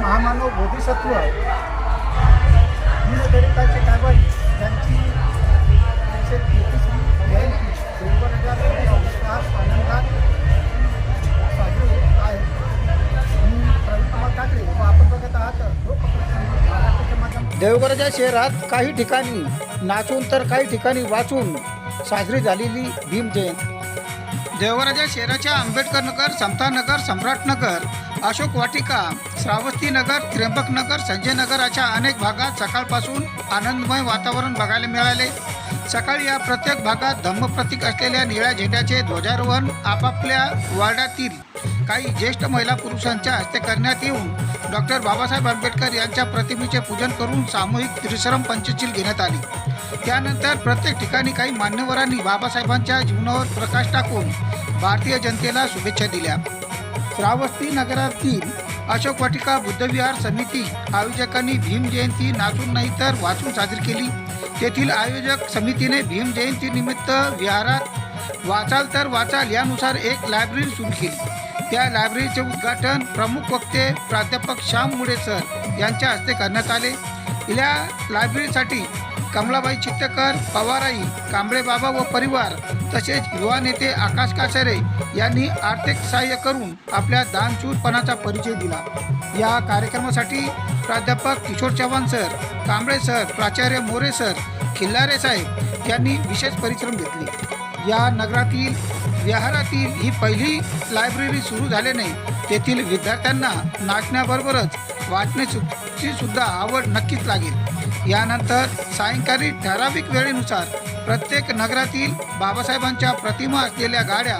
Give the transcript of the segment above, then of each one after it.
सत्व दीनदलिताचे कारवाई यांची एकशे तेहतीसवी जयंती दोन हजार आनंदात साजरी होत आहे. मी प्रवीणकुमार ठाकरे व आपण बघत आहात लोकप्रतिनिधी देवगडच्या शहरात काही ठिकाणी नाचून तर काही ठिकाणी वाचून साजरी झालेली भीम जयंती देवगडाच्या शहराच्या आंबेडकर नगर समता नगर अशोक वाटिका श्रावस्ती नगर त्र्यंबक नगर संजय नगर अशा अनेक भागात सकाळपासून आनंदमय वातावरण बघायला मिळाले. सकाळी या प्रत्येक भागात धम्मप्रतीक असलेल्या निळ्या झेंड्याचे ध्वजारोहण आपापल्या वार्डातील काही ज्येष्ठ महिला पुरुषांच्या हस्ते करण्यात येऊन डॉक्टर बाबासाहेब आंबेडकर यांच्या प्रतिमेचे पूजन करून सामूहिक त्रिश्रम पंचशील घेण्यात आली. त्यानंतर प्रत्येक ठिकाणी काही मान्यवरांनी बाबासाहेबांच्या जीवनावर प्रकाश टाकून भारतीय जनतेला शुभेच्छा दिल्या. श्रावस्ती नगरातील अशोक वाटिका बुद्धविहार समिती आयोजकांनी भीम जयंती नाचून नाही तर वाचून साजरी केली. तेथील आयोजक समितीने भीम जयंती निमित्त विहारात वाचाल तर वाचाल यानुसार एक लायब्ररी सुरू केली. त्या लायब्ररीचे उद्घाटन प्रमुख वक्ते प्राध्यापक श्याम मुडे सर यांच्या हस्ते करण्यात आले. या लायब्ररीसाठी कमलाबाई चित्तकर पवाराई कांबळे बाबा व परिवार तसेच युवा नेते आकाश कासारे यांनी आर्थिक सहाय्य करून आपल्या दानशूरपणाचा परिचय दिला. या कार्यक्रमासाठी प्राध्यापक किशोर चव्हाण सर कांबळे सर प्राचार्य मोरे सर खिल्लारे साहेब यांनी विशेष परिश्रम घेतले. या नगरातील विहारातील ही पहिली लायब्ररी सुरू झाल्याने तेथील विद्यार्थ्यांना नाचण्याबरोबरच वाचण्याची सुद्धा आवड नक्कीच लागेल. यानंतर सायंकाळी ठराविक वेळेनुसार प्रत्येक नगरातील बाबासाहेबांच्या प्रतिमा असलेल्या गाड्या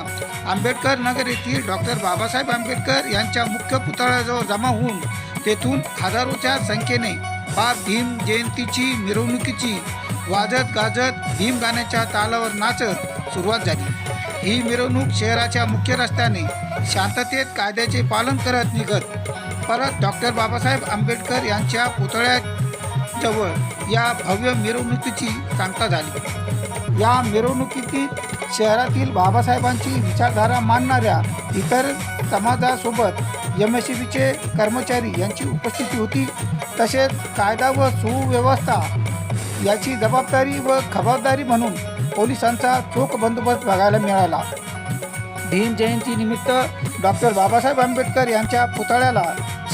आंबेडकर नगर येथील डॉक्टर बाबासाहेब आंबेडकर यांच्या मुख्य पुतळ्याजवळ जमा होऊन तेथून हजारोच्या संख्येने बाप भीम जयंतीची मिरवणुकीची वाजत गाजत भीम गाण्याच्या तालावर नाचत सुरुवात झाली. ही मिरवणूक शहराच्या मुख्य रस्त्याने शांततेत कायद्याचे पालन करत निघत. परत डॉक्टर बाबासाहेब आंबेडकर यांच्या पुतळ्याजवळ या भव्य मिरवणुकीची सांगता झाली. या मिरवणुकीतील शहरातील बाबासाहेबांची विचारधारा मानणाऱ्या इतर समाजासोबत एम एस सी बीचे कर्मचारी यांची उपस्थिती होती. तसेच कायदा व सुव्यवस्था याची जबाबदारी व खबरदारी म्हणून पोलिसांचा चोख बंदोबस्त बघायला मिळाला. भीम जयंती निमित्त डॉक्टर बाबासाहेब आंबेडकर यांच्या पुतळ्याला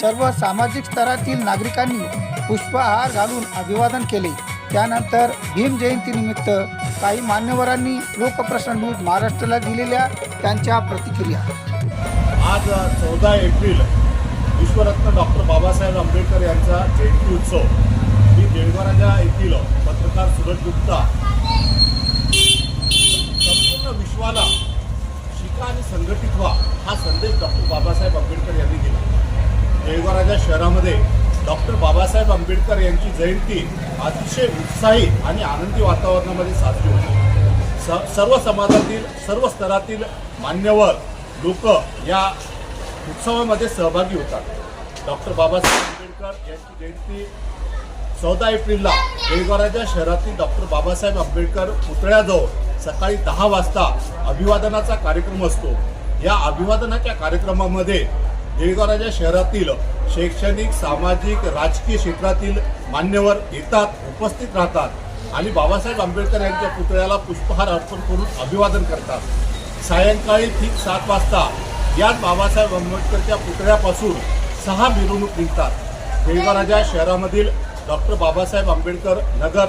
सर्व सामाजिक स्तरातील नागरिकांनी पुष्पहार घालून अभिवादन केले. त्यानंतर भीम जयंतीनिमित्त काही मान्यवरांनी लोकप्रश्न न्यूज महाराष्ट्राला दिलेल्या त्यांच्या प्रतिक्रिया. आज चौदा एप्रिल विश्वरत्न डॉक्टर बाबासाहेब आंबेडकर यांचा जयंती उत्सव. मी देवगराजा येथील पत्रकार सुरज गुप्ता संपूर्ण विश्वाला शिका आणि संघटित व्हा हा संदेश डॉक्टर बाबासाहेब आंबेडकर यांनी दिला. देवगराजा शहरामध्ये डॉक्टर बाबासाहेब आंबेडकर यांची जयंती अतिशय उत्साही आणि आनंदी वातावरणामध्ये साजरी होती. स सर्व समाजातील सर्व स्तरातील मान्यवर लोक या उत्सवामध्ये सहभागी होतात. डॉक्टर बाबासाहेब आंबेडकर यांची जयंती चौदा एप्रिलला बेळगावच्या शहरातील डॉक्टर बाबासाहेब आंबेडकर पुतळ्याजवळ सकाळी दहा वाजता अभिवादनाचा कार्यक्रम असतो. या अभिवादनाच्या कार्यक्रमामध्ये बेळगावच्या शहरातील शैक्षणिक सामाजिक राजकीय क्षेत्रातील मान्यवर येतात उपस्थित राहतात आणि बाबासाहेब आंबेडकर यांच्या पुतळ्याला पुष्पहार अर्पण करून अभिवादन करतात. सायंकाळी ठीक सात वाजता याच बाबासाहेब आंबेडकरच्या पुतळ्यापासून सहा मिरवणूक निघतात. बेळगावच्या शहरामधील doctor Babasaheb Ambedkar Nagar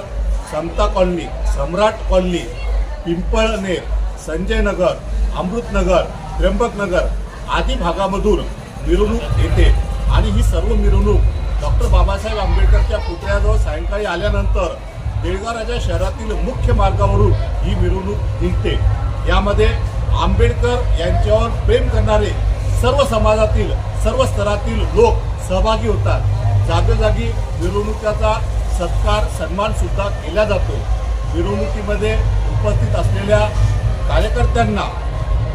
Samata colony Samrat colony Pimpalner Sanjay Nagar Amrutnagar Trimbaknagar आदी भागामधून मिरवणूक येते. आणि ही सर्व मिरवणूक डॉक्टर बाबासाहेब आंबेडकरच्या पुतळ्याजवळ सायंकाळी आल्यानंतर बेळगाव शहरातील मुख्य मार्गावरून ही मिरवणूक निघते. यामध्ये आंबेडकर यांच्यावर प्रेम करणारे सर्व समाजातील सर्व स्तरातील लोक सहभागी होतात. जागोजागी मिरवणुकीचा सत्कार सन्मान सुद्धा केला जातो. मिरवणुकीमध्ये उपस्थित असलेल्या कार्यकर्त्यांना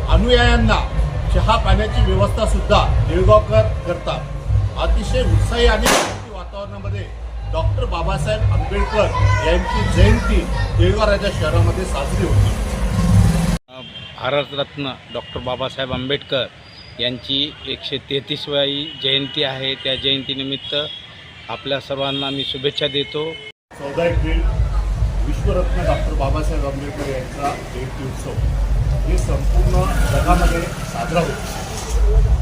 अनुयायांना चहा पाण्याची व्यवस्था सुद्धा देळगावकर करतात. अतिशय उत्साही आणि वातावरणामध्ये डॉक्टर बाबासाहेब आंबेडकर यांची जयंती देळगाव राजा शहरामध्ये साजरी होती. भारतरत्न डॉक्टर बाबासाहेब आंबेडकर यांची एकशे तेहतीसवी जयंती आहे. त्या जयंतीनिमित्त आपल्या सर्वांना मी शुभेच्छा देतो. चौदा एप्रिल विश्वरत्न डॉक्टर बाबासाहेब आंबेडकर यांचा जयंती उत्सव. हे संपूर्ण जगामध्ये साजरा होतो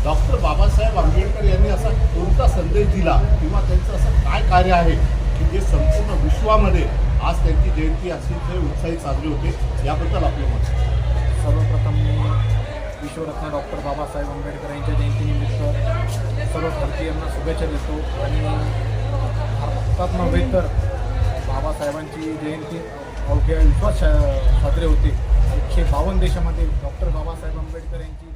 डॉक्टर बाबासाहेब आंबेडकर यांनी असा कोणता संदेश दिला किंवा त्यांचं असं काय कार्य आहे की जे संपूर्ण विश्वामध्ये आज त्यांची जयंती अतिशय उत्साही साजरी होते याबद्दल आपलं मत सर्वप्रथम मी विश्वरत्न डॉक्टर बाबासाहेब आंबेडकर यांच्या जयंतीनिमित्त सर्व भारतीयांना शुभेच्छा देतो आणि भारतात नव्हे तर बाबासाहेबांची जयंती अवघ्या विश्वास साजरे होते. एकशे बावन्न देशामध्ये डॉक्टर बाबासाहेब आंबेडकर यांची